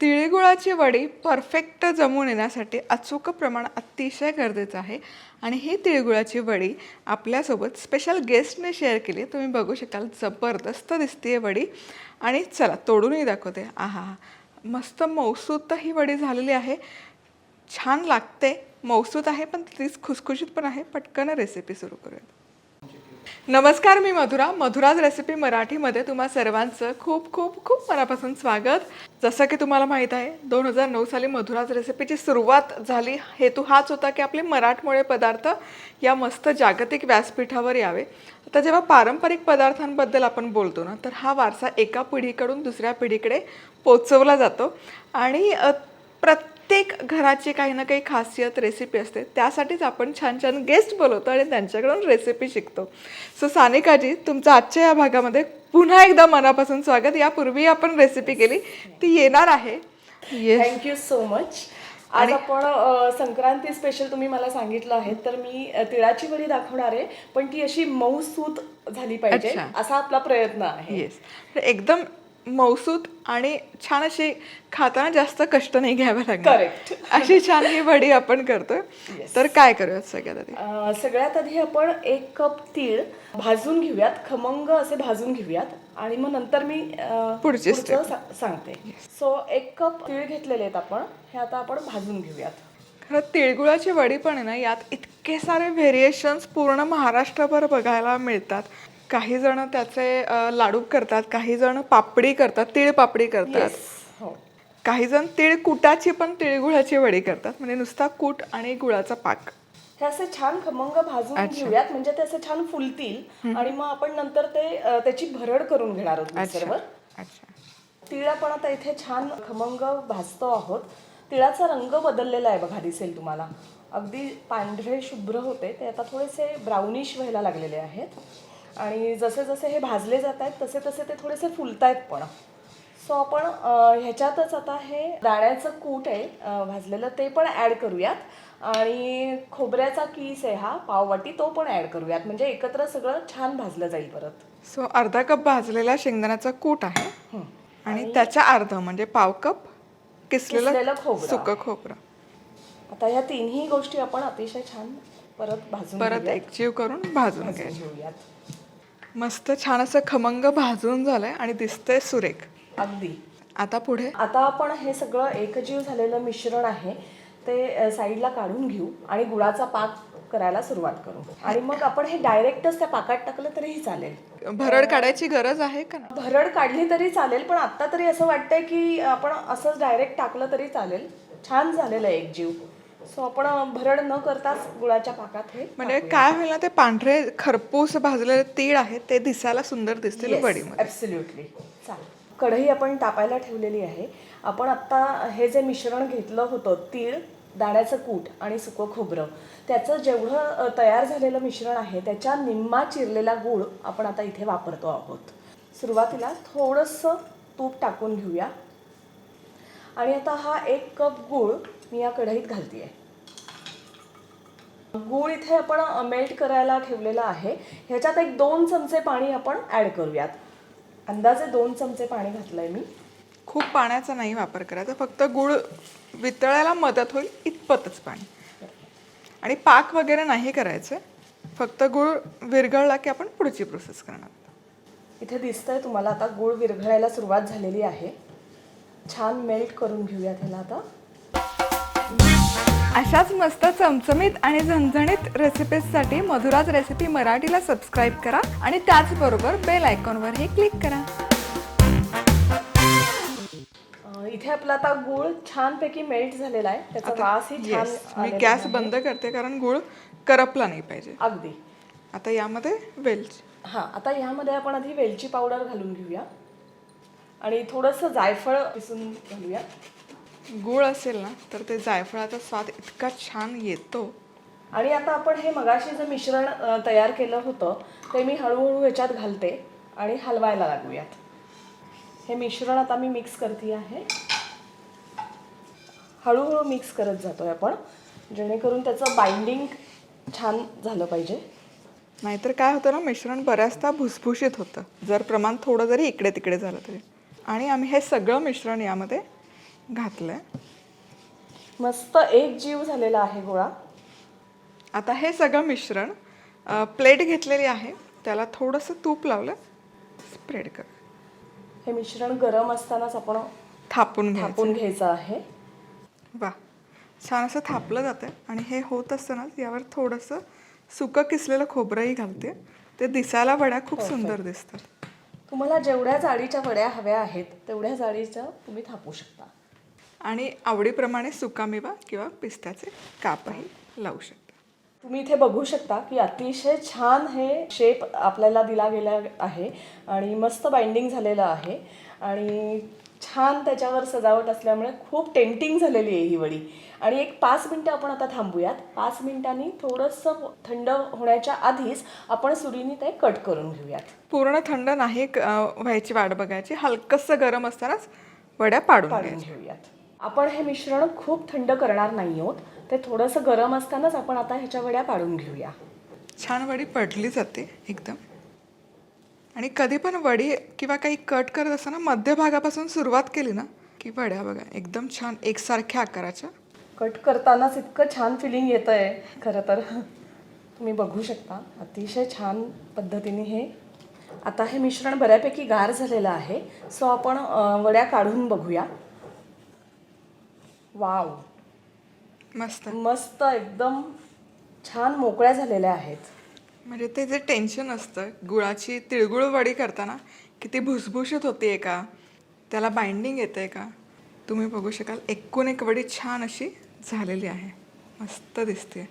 तिळगुळाची वडी परफेक्ट जमून येण्यासाठी अचूक प्रमाण अतिशय गरजेचं आहे. आणि ही तिळगुळाची वडी आपल्यासोबत स्पेशल गेस्टने शेअर केली. तुम्ही बघू शकाल जबरदस्त दिसते वडी. आणि चला तोडूनही दाखवते. आहा हा. मस्त मौसूत ही वडी झालेली आहे. छान लागते. मौसूत आहे पण तीच खुसखुशीत पण आहे. पटकन रेसिपी सुरू करूयात. नमस्कार मी मधुरा. मधुराज रेसिपी मराठीमध्ये तुम्हा सर्वांचं खूप खूप खूप मनापासून स्वागत. जसं की तुम्हाला माहीत आहे दोन हजार नऊ साली मधुराज रेसिपीची सुरुवात झाली. हेतू हाच होता की आपले मराठमोळे पदार्थ या मस्त जागतिक व्यासपीठावर यावे. आता जेव्हा पारंपरिक पदार्थांबद्दल आपण बोलतो ना तर हा वारसा एका पिढीकडून दुसऱ्या पिढीकडे पोचवला जातो. आणि प्रत्येक घराची काही ना काही खासियत रेसिपी असते. त्यासाठीच आपण छान छान गेस्ट बोलवतो आणि त्यांच्याकडून रेसिपी शिकतो. सो सानिकाजी तुमचं आजच्या या भागामध्ये पुन्हा एकदा मनापासून स्वागत. यापूर्वी आपण रेसिपी केली. ती येणार आहे. येस थँक्यू सो मच आज आपण संक्रांती स्पेशल तुम्ही मला सांगितलं आहे तर मी तिळाची वडी दाखवणार आहे पण ती अशी मऊसूत झाली पाहिजे. असा आपला प्रयत्न आहे. येस एकदम मौसूत आणि छान अशी खाताना जास्त कष्ट नाही घ्यावे लागणार. Correct. अशी छान ही वडी आपण करतोय. तर काय करूयात सगळ्यात आधी? अ, सगळ्यात आधी आपण एक कप तीळ भाजून घेऊयात. खमंग असे भाजून घेऊयात. आणि मग नंतर मी अ, पुढची पुढचं सा- सांगते. सो एक कप तीळ घेतलेले आहेत आपण. हे आता आपण भाजून घेऊयात. खरं तिळगुळाची वडी पण आहे ना यात इतके सारे व्हेरिएशन्स पूर्ण महाराष्ट्रभर बघायला मिळतात. काही जण त्याचे अ, लाडू करतात काही जण पापडी करतात तिळ पापडी करतात. हो. काही जण तिळ कुटाची पण तिळगुळाची वडी करतात. म्हणजे नुसता कूट आणि गुळाचा पाक. हे असे छान खमंग भाजून घेऊयात. म्हणजे ते असे छान फुलतील आणि मग आपण नंतर ते अ, त्याची भरड करून घेणार आहोत मिक्सरवर. अच्छा. तिळ आपण आता इथे छान खमंग भाजतो आहोत. तिळाचा रंग बदललेला आहे बघा दिसेल तुम्हाला. अगदी पांढरे शुभ्र होते. ते आता थोडेसे ब्राउनिश व्हायला लागलेले आहेत. आणि जसे जसे हे भाजले जात आहेत तसे तसे ते थोडेसे फुलत आहेत पण. सो आपण ह्याच्यातच आता हे दाण्याचं कूट आहे भाजलेलं ते पण ॲड करूयात. आणि खोबऱ्याचा किस आहे हा पाववाटी तो पण ॲड करूयात. म्हणजे एकत्र सगळं छान भाजलं जाईल परत. सो अर्धा कप भाजलेला शेंगदाण्याचा कूट आहे. आणि त्याच्या अर्ध म्हणजे पाव कप किसलेलं खोबरं. सुकं खोबरं. आता ह्या तिन्ही गोष्टी आपण अतिशय छान परत भाजून परत. एकजीव करून भाजून घेऊयात. मस्त छान असं खमंग भाजून झालंय आणि दिसतंय सुरेख. अगदी. आता पुढे? आता आपण हे सगळं एकजीव झालेलं मिश्रण आहे ते साईडला काढून घेऊ आणि गुळाचा पाक करायला सुरुवात करू. आणि मग आपण हे डायरेक्टच त्या पाकात टाकलं तरीही चालेल. भरड काढायची गरज आहे का? भरड काढली तरी चालेल पण आता तरी असं वाटतंय की आपण असंच डायरेक्ट टाकलं तरी चालेल. छान झालेलं आहे एकजीव. सो आपण भरड न करताच गुळाच्या पाकात हे म्हणजे काय होईल ना ते पांढरे खरपूस भाजलेले तीळ आहेत ते दिसायला सुंदर दिसतील वडीमध्ये ॲब्सल्युटली चालेल. कढई आपण तापायला ठेवलेली आहे. आपण आत्ता हे जे मिश्रण घेतलं होतं तीळ दाण्याचं कूट आणि सुकं खोबरं त्याचं जेवढं तयार झालेलं मिश्रण आहे त्याच्या निम्मा चिरलेला गूळ आपण आता इथे वापरतो आहोत. सुरुवातीला थोडंसं तूप टाकून घेऊया. आणि आता हा एक कप गूळ मी या कढईत घालते गूळ इथे आपण मेल्ट करायला ठेवलेला आहे. ह्याच्यात एक दोन चमचे पाणी आपण ॲड करूयात. अंदाजे दोन चमचे पाणी घातलंय मी. खूप पाण्याचा नाही वापर करायचा फक्त गुळ वितळायला मदत होईल इतपतच पाणी. आणि पाक वगैरे नाही करायचं फक्त गुळ विरघळला की आपण पुढची प्रोसेस करणार. इथे दिसतंय तुम्हाला आता गूळ विरघळायला सुरुवात झालेली आहे. छान मेल्ट करून घेऊयात ह्याला आता. अशाच मस्त चमचमीत आणि झणझणीत रेसिपीजसाठी मधुराज रेसिपी मराठीला सबस्क्राईब करा आणि त्याचबरोबर बेल आयकॉनवरही क्लिक करा. इथे आपला आता गूळ छानपैकी मेल्ट झालेला आहे. त्याचा वासही छान Yes, मी आलेला गॅस आहे. बंद करते कारण गुळ करपला नाही पाहिजे. अगदी. आता यामध्ये वेलची. हां आता ह्यामध्ये आपण आधी वेलची पावडर घालून घेऊया. आणि थोडंसं जायफळ पिसून घालूया. गुळ असेल ना तर ते जायफळाचा स्वाद इतका छान येतो. आणि आता आपण हे मगाशी जे मिश्रण अ, तयार केलं होतं ते मी हळूहळू ह्याच्यात घालते आणि हलवायला लागूयात. हे मिश्रण आता मी मिक्स करते आहे. हळूहळू मिक्स करत जातोय आपण जेणेकरून त्याचं बाइंडिंग छान झालं पाहिजे. नाहीतर काय होतं ना मिश्रण बऱ्याचदा भुसभुशीत होतं. जर प्रमाण थोडं जरी इकडे तिकडे झालं तरी. आणि आम्ही हे सगळं मिश्रण यामध्ये घातलं मस्त एक जीव झालेला आहे गोळा. आता हे सगळं मिश्रण प्लेट घेतलेली आहे. त्याला थोडंसं तूप लावलं स्प्रेड कर. हे मिश्रण गरम असतानाच आपण थापून थापून घ्यायचं आहे. वा छान असं थापलं जातं आणि हे होत असतानाच यावर थोडंसं सुकं किसलेलं खोबरंही घालते. ते दिसायला वड्या खूप सुंदर दिसतात. तुम्हाला जेवढ्या जाडीच्या वड्या हव्या आहेत तेवढ्या जाडीच्या तुम्ही थापू शकता. आणि आवडीप्रमाणे सुकामेवा किंवा पिस्त्याचे कापही लावू शकता. तुम्ही इथे बघू शकता की अतिशय छान हे शेप आपल्याला दिला गेला आहे आणि मस्त बाइंडिंग झालेलं आहे. आणि छान त्याच्यावर सजावट असल्यामुळे खूप टेम्पटिंग झालेली आहे ही वडी. आणि एक पाच मिनटं आपण आता थांबूयात. पाच मिनिटांनी थोडंसं थंड होण्याच्या आधीच आपण सुरीने ते कट करून घेऊयात. पूर्ण थंड नाही व्हायची वाट बघायची. हलकंसं गरम असतानाच वड्या पाडून घेऊयात. आपण हे मिश्रण खूप थंड करणार नाही आहोत. ते थोडंसं गरम असतानाच आपण आता ह्याच्या वड्या पाडून घेऊया. छान वडी पडली जाते एकदम. आणि कधी पण वडी किंवा काही कट करत असताना मध्यभागापासून सुरुवात केली ना की वड्या बघा एकदम छान एकसारख्या आकाराच्या. कट करतानाच इतकं छान फिलिंग येतं आहे खरं तर तुम्ही बघू शकता अतिशय छान पद्धतीने हे. आता हे मिश्रण बऱ्यापैकी गार झालेलं आहे. सो आपण वड्या काढून बघूया. वाव. मस्त. मस्त एकदम छान मोकळ्या झालेल्या आहेत. म्हणजे ते जे टेन्शन असतं गुळाची तिळगुळ वडी करताना किती भुसभुशीत होते का त्याला बाइंडिंग येते का? तुम्ही बघू शकाल एकूण एक वडी छान अशी झालेली आहे. मस्त दिसते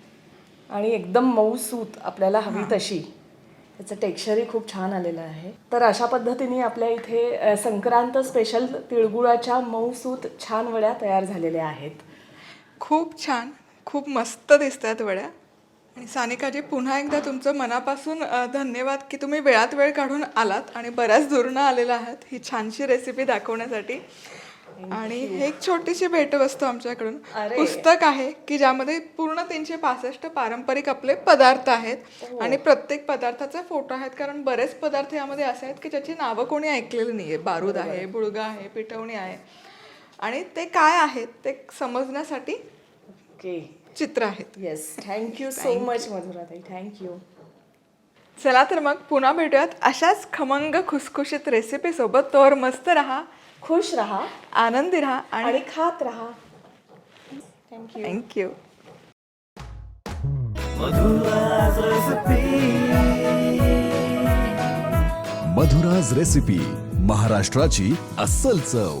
आणि एकदम मऊसूत आपल्याला हवी तशी. त्याचं टेक्स्चरही खूप छान आलेलं आहे. तर अशा पद्धतीने आपल्या इथे संक्रांत स्पेशल तिळगुळाच्या मऊसूत छान वड्या तयार झालेल्या आहेत. खूप छान खूप मस्त दिसत आहेत वड्या. आणि सानिकाजी पुन्हा एकदा तुमचं मनापासून धन्यवाद की तुम्ही वेळात वेळ काढून आलात आणि बऱ्याच दूरनं आलेला आहात ही छानशी रेसिपी दाखवण्यासाठी. आणि हे एक छोटीशी भेटवस्तू आमच्याकडून. पुस्तक आहे की ज्यामध्ये पूर्ण तीनशे पासष्ट पारंपरिक आपले पदार्थ आहेत. आणि प्रत्येक पदार्थाचे फोटो आहेत. कारण बरेच पदार्थ यामध्ये असे आहेत की ज्याची नावं कोणी ऐकलेली नाहीये. बारूद आहे बुळगा आहे पिठवणी आहे. आणि ते काय आहेत ते समजण्यासाठी ओके. चित्र आहेत. Yes thank you so much मधुराताई. Thank you चला तर मग पुन्हा भेटूयात अशाच खमंग खुसखुशीत रेसिपी सोबत. तोवर मस्त राहा. खुश राहा आनंदी राहा आणि आणि खात राहा. थँक्यू थँक्यू मधुराज रेसिपी महाराष्ट्राची अस्सल चव.